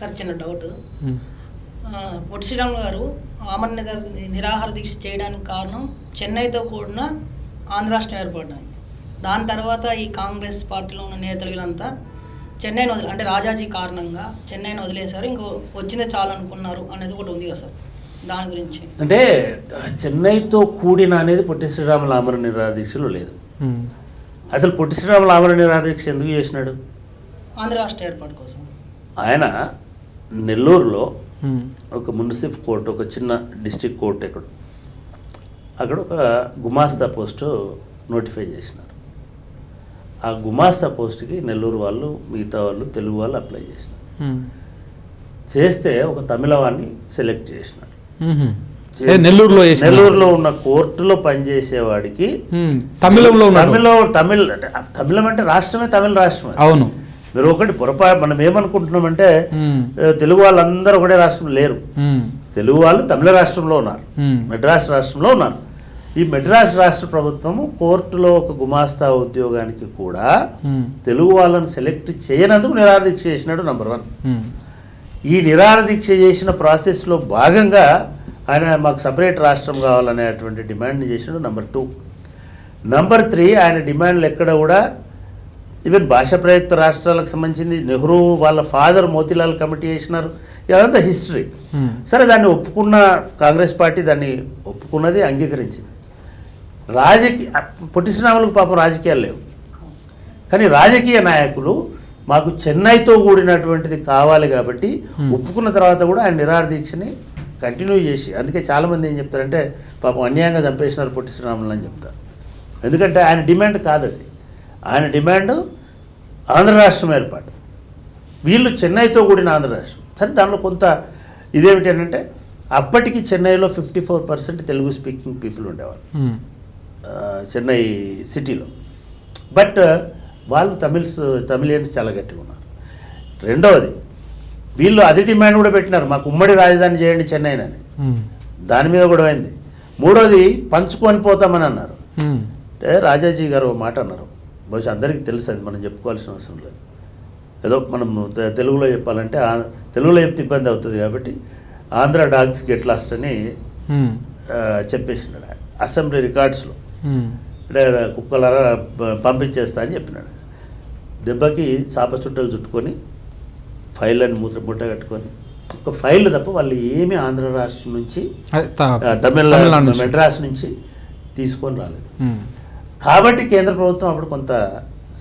Sir చిన్న doubt. Potti Sriramulu గారు ఆమరణ నిర- నిరాహార దీక్ష చేయడానికి కారణం చెన్నైతో కూడిన ఆంధ్ర రాష్ట్రం ఏర్పడడానికి దాని తర్వాత ఈ కాంగ్రెస్ పార్టీలో ఉన్న నేతలు వీళ్ళంతా చెన్నైని వదిలే అంటే రాజాజీ కారణంగా చెన్నైని వదిలేశారు. ఇంకో వచ్చిందే చాలు అనుకున్నారు అనేది ఒకటి ఉంది కదా సార్ దాని గురించి. అంటే చెన్నైతో కూడిన అనేది పొట్టి శ్రీరాముల ఆమరణ నిరాహార దీక్షలో లేదు. అసలు పొట్టి శ్రీరాముల ఆమరణ నిరాహార దీక్ష ఎందుకు చేసినాడు? ఆంధ్ర రాష్ట్ర ఏర్పాటు కోసం. ఆయన నెల్లూరులో. ఒక మున్సిపల్ కోర్టు ఒక చిన్న డిస్ట్రిక్ట్ కోర్టు ఎక్కడ? అక్కడ ఒక గుమాస్తా పోస్టు నోటిఫై చేసినారు. ఆ గుమాస్తా పోస్ట్కి నెల్లూరు వాళ్ళు మిగతా వాళ్ళు తెలుగు వాళ్ళు అప్లై చేసినారు. చేస్తే ఒక తమిళ వాడిని సెలెక్ట్ చేసినారు. నెల్లూరులో నెల్లూరులో ఉన్న కోర్టులో పనిచేసేవాడికి. తమిళంలో తమిళ తమిళ్ అంటే తమిళం అంటే రాష్ట్రమే తమిళ రాష్ట్రమే. అవును. మీరు ఒకటి పొరపాటు మనం ఏమనుకుంటున్నామంటే తెలుగు వాళ్ళందరూ ఒకటే రాష్ట్రంలో లేరు. తెలుగు వాళ్ళు తమిళ రాష్ట్రంలో ఉన్నారు. మెడ్రాస్ రాష్ట్రంలో ఉన్నారు ఈ మెడ్రాస్ రాష్ట్ర ప్రభుత్వము కోర్టులో ఒక గుమాస్తా ఉద్యోగానికి కూడా. తెలుగు వాళ్ళని సెలెక్ట్ చేయనందుకు నిరాదీక్ష చేసినాడు నంబర్ వన్. ఈ నిరాదీక్ష చేసిన ప్రాసెస్లో భాగంగా ఆయన మాకు సపరేట్ రాష్ట్రం కావాలనేటువంటి డిమాండ్ని చేసినాడు నంబర్ టూ నంబర్ త్రీ ఆయన డిమాండ్లు ఎక్కడ కూడా ఈవెన్ భాషా ప్రయుక్త రాష్ట్రాలకు సంబంధించింది నెహ్రూ వాళ్ళ ఫాదర్ మోతీలాల్ కమిటీ చేసినారు ఇదంతా హిస్టరీ. సరే దాన్ని ఒప్పుకున్న కాంగ్రెస్ పార్టీ దాన్ని ఒప్పుకున్నది అంగీకరించింది. రాజకీయ పొట్టిశ్రాములకు పాపం రాజకీయాలు లేవు కానీ రాజకీయ నాయకులు మాకు చెన్నైతో కూడినటువంటిది కావాలి కాబట్టి ఒప్పుకున్న తర్వాత కూడా ఆయన నిరాహార దీక్షని కంటిన్యూ చేసి అందుకే చాలామంది ఏం చెప్తారంటే పాపం అన్యాయంగా చంపేసినారు పొట్టి శ్రీరాములు అని చెప్తారు ఎందుకంటే ఆయన డిమాండ్ కాదు అది ఆయన డిమాండ్ ఆంధ్ర రాష్ట్రం ఏర్పాటు. వీళ్ళు చెన్నైతో కూడిన ఆంధ్ర రాష్ట్రం. సరే దాంట్లో కొంత ఇదేమిటి అంటే అప్పటికి చెన్నైలో fifty four percent Telugu speaking people ఉండేవారు చెన్నై సిటీలో. బట్ వాళ్ళు తమిళ్స్ తమిళియన్స్ చాలా గట్టిగా ఉన్నారు. రెండవది వీళ్ళు అది డిమాండ్ కూడా పెట్టినారు. మాకు ఉమ్మడి రాజధాని చేయండి చెన్నైనని. దాని మీద కూడా అయింది మూడోది పంచుకొని పోతామని అన్నారు. రాజాజీ గారు మాట అన్నారు. బహుశా అందరికీ తెలుసు అది మనం చెప్పుకోవాల్సిన అవసరం లేదు ఏదో మనం తెలుగులో చెప్పాలంటే తెలుగులో చెప్తే ఇబ్బంది అవుతుంది కాబట్టి ఆంధ్ర డాగ్స్ గెట్ లాస్ట్ అని చెప్పేసినాడు. అసెంబ్లీ రికార్డ్స్లో. అంటే కుక్కలారా పంపించేస్తా అని చెప్పినాడు దెబ్బకి చాప చుట్టలు చుట్టుకొని ఫైల్ అని మూత ముట్ట కట్టుకొని ఒక ఫైల్ తప్ప వాళ్ళు ఏమీ ఆంధ్ర రాష్ట్రం నుంచి తమిళనాడు. మెడ్రాస్ నుంచి తీసుకొని రాలేదు. కాబట్టి కేంద్ర ప్రభుత్వం అప్పుడు కొంత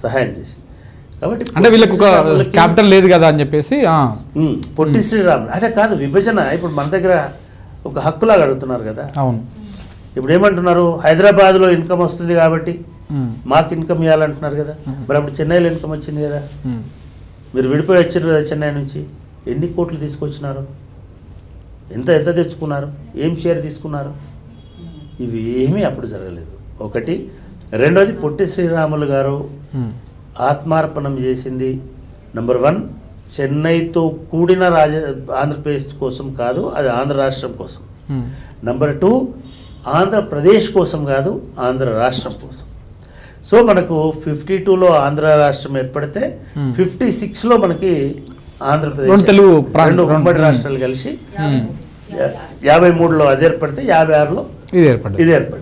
సహాయం చేసింది. కాబట్టి అంటే వీళ్ళకి ఒక క్యాపిటల్ లేదు కదా అని చెప్పేసి పొట్టి శ్రీరాములు. అంటే కాదు విభజన ఇప్పుడు మన దగ్గర ఒక హక్కులాగా అడుగుతున్నారు కదా. అవును. ఇప్పుడు ఏమంటున్నారు? హైదరాబాద్లో ఇన్కమ్ వస్తుంది కాబట్టి. మాకు ఇన్కమ్ ఇవ్వాలంటున్నారు కదా. మరి అప్పుడు చెన్నైలో ఇన్కమ్ వచ్చింది కదా. మీరు విడిపోయి వచ్చారు కదా చెన్నై నుంచి. ఎన్ని కోట్లు తీసుకొచ్చినారు? ఎంత ఎంత తెచ్చుకున్నారు? ఏం షేర్ తీసుకున్నారు? ఇవి ఏమీ అప్పుడు జరగలేదు. ఒకటి రెండోది పొట్టి శ్రీరాములు గారు. ఆత్మార్పణం చేసింది నంబర్ వన్ చెన్నైతో కూడిన రాజ ఆంధ్రప్రదేశ్ కోసం కాదు అది ఆంధ్ర రాష్ట్రం కోసం. నంబర్ టూ ఆంధ్రప్రదేశ్ కోసం కాదు ఆంధ్ర రాష్ట్రం కోసం సో మనకు ఫిఫ్టీ టూలో ఆంధ్ర రాష్ట్రం ఏర్పడితే. ఫిఫ్టీ సిక్స్లో మనకి ఆంధ్రప్రదేశ్ రెండు తెలుగు ఉమ్మడి. రాష్ట్రాలు కలిసి. యాభై మూడులో అది ఏర్పడితే యాభై ఆరులో ఇది ఏర్పడింది ఇది ఏర్పడింది